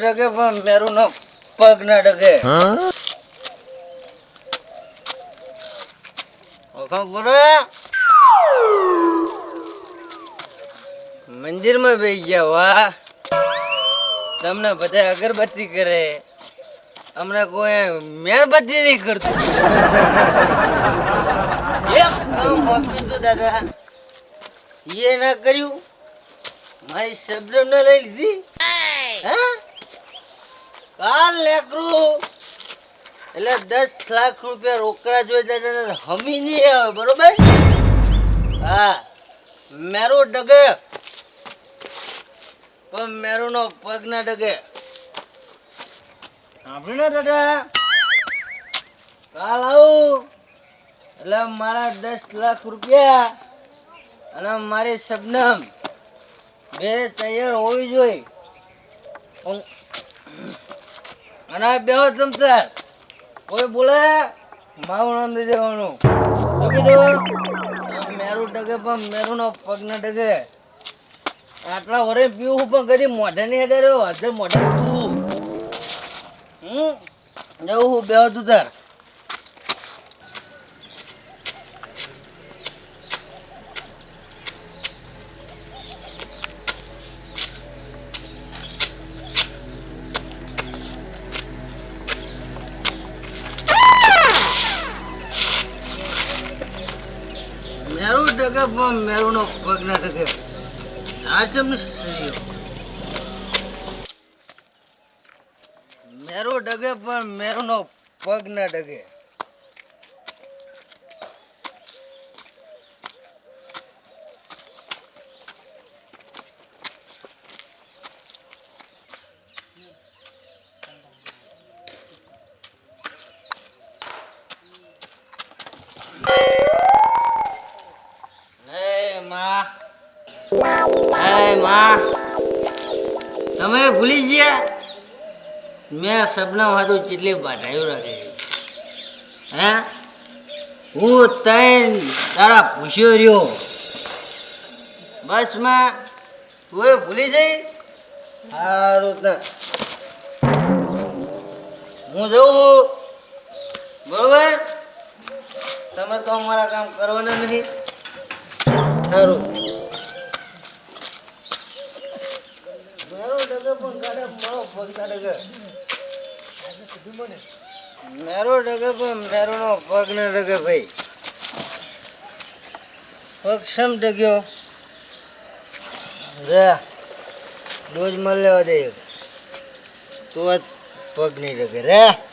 ડગે પણ મેરું નો પગ ના ડગે. મંદિરમાં મંદિરમાં બેસી ગયા વાહ તમને બધા અગરબત્તી કરે. અમને કોઈ મેણબત્તી નહીં કરતું. એક કામ દાદા એ ના કર્યું. મારી શબ્દ ના લઈ લીધી. કાલ લેકરું એટલે દસ લાખ રૂપિયા રોકડા જોઈ હમી નહીં આવે, બરોબર? હા. મેરો ડગે. પણ મેરો નો પગ ના ડગે. આપણે ના દાદા? કાલ આવું. એટલે મારા દસ લાખ રૂપિયા અને મારી શબનમ બે તૈયાર હોવી જોઈએ. અને બે ચમચા કોઈ બોલે? માવું નામ જવાનું કીધું મેરું ડગે પણ મેરું નો પગ ના ડગે. આટલા વરે પીવું પણ કદી મોઢે નહીં હેડે રહ્યો હજે મોઢે પીવું હમ જવું હું બે તું તાર. ડગે પણ મેરું નો પગ ના ડગે આસમ સહી મેરું ડગે પણ મેરું પગ ના ડગે ભૂલી ગયા? મેં સપના તો કેટલી રાખે હે? હું ત્રણ તારા પૂછ્યો રહ્યો. બસમાં તું ભૂલી જઈ? સારું હું જઉં છું. બરોબર? તમે તો અમારા કામ કરવાના નહીં. સારું મેરો ડગે પણ ગાડે મારો પગ ના ડગે મેરો ડગે પણ મેરો નો પગ ના ડગે ભાઈ. પગ સમ ડગ્યો? રે, ડોઝ મળ લેવા દે. તો પગ નહીં ડગે રે.